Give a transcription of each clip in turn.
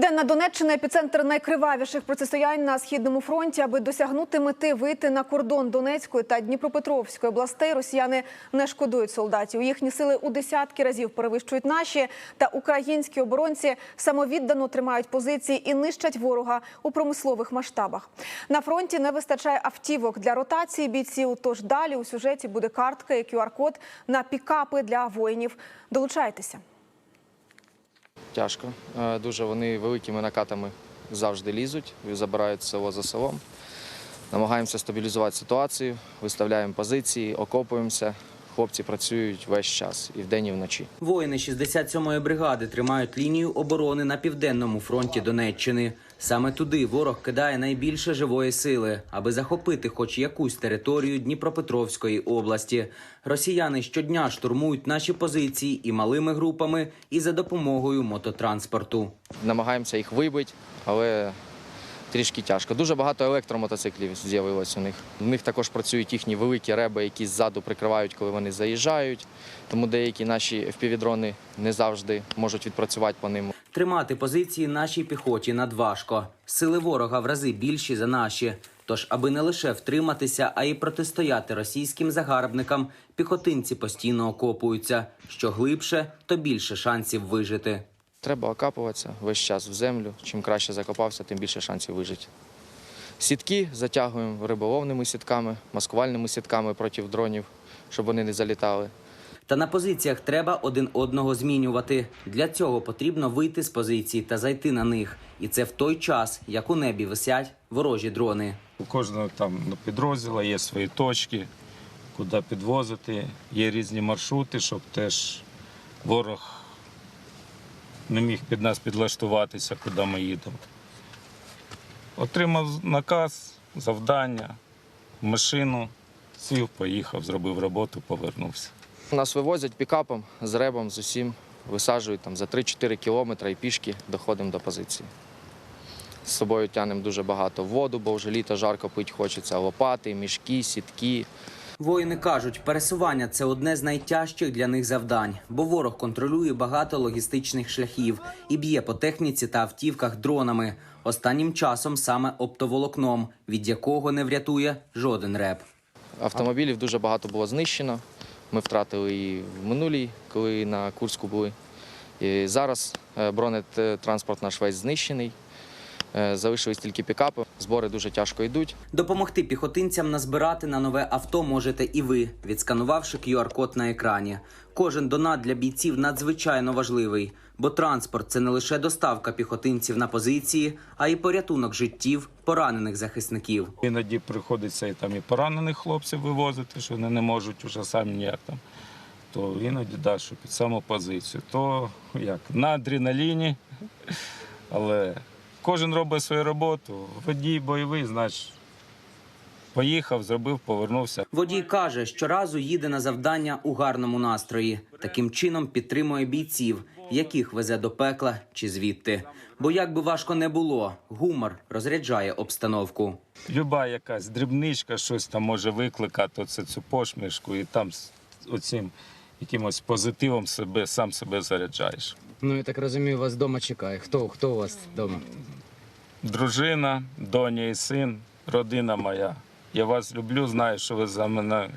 Південна Донеччина епіцентр найкривавіших протистоянь на східному фронті. Аби досягнути мети вийти на кордон Донецької та Дніпропетровської областей, росіяни не шкодують солдатів. Їхні сили у десятки разів перевищують наші. Та українські оборонці самовіддано тримають позиції і нищать ворога у промислових масштабах. На фронті не вистачає автівок для ротації бійців. Тож далі у сюжеті буде картка і QR-код на пікапи для воїнів. Долучайтеся. Тяжко. Е, Дуже вони великими накатами завжди лізуть, забирають село за селом. Намагаємося стабілізувати ситуацію, виставляємо позиції, окопуємося. Хлопці працюють весь час і вдень, і вночі. Воїни 67-ї бригади тримають лінію оборони на південному фронті Донеччини. Саме туди ворог кидає найбільше живої сили, аби захопити хоч якусь територію Дніпропетровської області. Росіяни щодня штурмують наші позиції і малими групами, і за допомогою мототранспорту. Намагаємося їх вибити, але трішки тяжко. Дуже багато електромотоциклів з'явилось у них. В них також працюють їхні великі реби, які ззаду прикривають, коли вони заїжджають. Тому деякі наші FPV-дрони не завжди можуть відпрацювати по ним. Тримати позиції нашій піхоті надважко. Сили ворога в рази більші за наші. Тож, аби не лише втриматися, а й протистояти російським загарбникам, піхотинці постійно окопуються. Що глибше, то більше шансів вижити. Треба окапуватися весь час в землю. Чим краще закопався, тим більше шансів вижити. Сітки затягуємо риболовними сітками, маскувальними сітками проти дронів, щоб вони не залітали. Та на позиціях треба один одного змінювати. Для цього потрібно вийти з позицій та зайти на них. І це в той час, як у небі висять ворожі дрони. У кожного там підрозділу є свої точки, куди підвозити. Є різні маршрути, щоб теж ворог не міг під нас підлаштуватися, куди ми їдемо. Отримав наказ, завдання, машину, сів, поїхав, зробив роботу, повернувся. Нас вивозять пікапом з ребом, з усім, висаджують там за 3-4 кілометри і пішки доходимо до позиції. З собою тягнемо дуже багато воду, бо вже літо жарко пити хочеться, лопати, мішки, сітки. Воїни кажуть, пересування це одне з найтяжчих для них завдань, бо ворог контролює багато логістичних шляхів і б'є по техніці та автівках дронами. Останнім часом саме оптоволокном, від якого не врятує жоден реп. Автомобілів дуже багато було знищено. Ми втратили і в минулій, коли на Курську були. І зараз е, бронетранспорт наш весь знищений. Е, Залишились тільки пікапи. Збори дуже тяжко йдуть. Допомогти піхотинцям назбирати на нове авто можете і ви, відсканувавши QR-код на екрані. Кожен донат для бійців надзвичайно важливий, бо транспорт це не лише доставка піхотинців на позиції, а й порятунок життів поранених захисників. Іноді приходиться і там і поранених хлопців вивозити, що вони не можуть вже самі ніяк там. То іноді да, що під саму позицію. То як на адреналіні, але кожен робить свою роботу. Водій бойовий, значить, поїхав, зробив, повернувся. Водій каже, щоразу їде на завдання у гарному настрої. Таким чином підтримує бійців, яких везе до пекла чи звідти. Бо як би важко не було, гумор розряджає обстановку. Люба якась дрібничка, щось там може викликати оце цю посмішку, і там з оцим якимось позитивом себе сам себе заряджаєш. Ну, я так розумію, вас вдома чекає. Хто, хто у вас вдома? Дружина, доня і син, родина моя. Я вас люблю, знаю, що ви за мене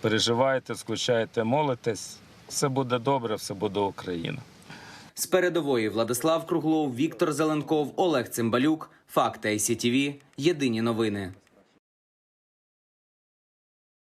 переживаєте, скучаєте, молитесь. Все буде добре, все буде Україна. З передової Владислав Круглов, Віктор Зеленков, Олег Цимбалюк. Факти ICTV. Єдині новини.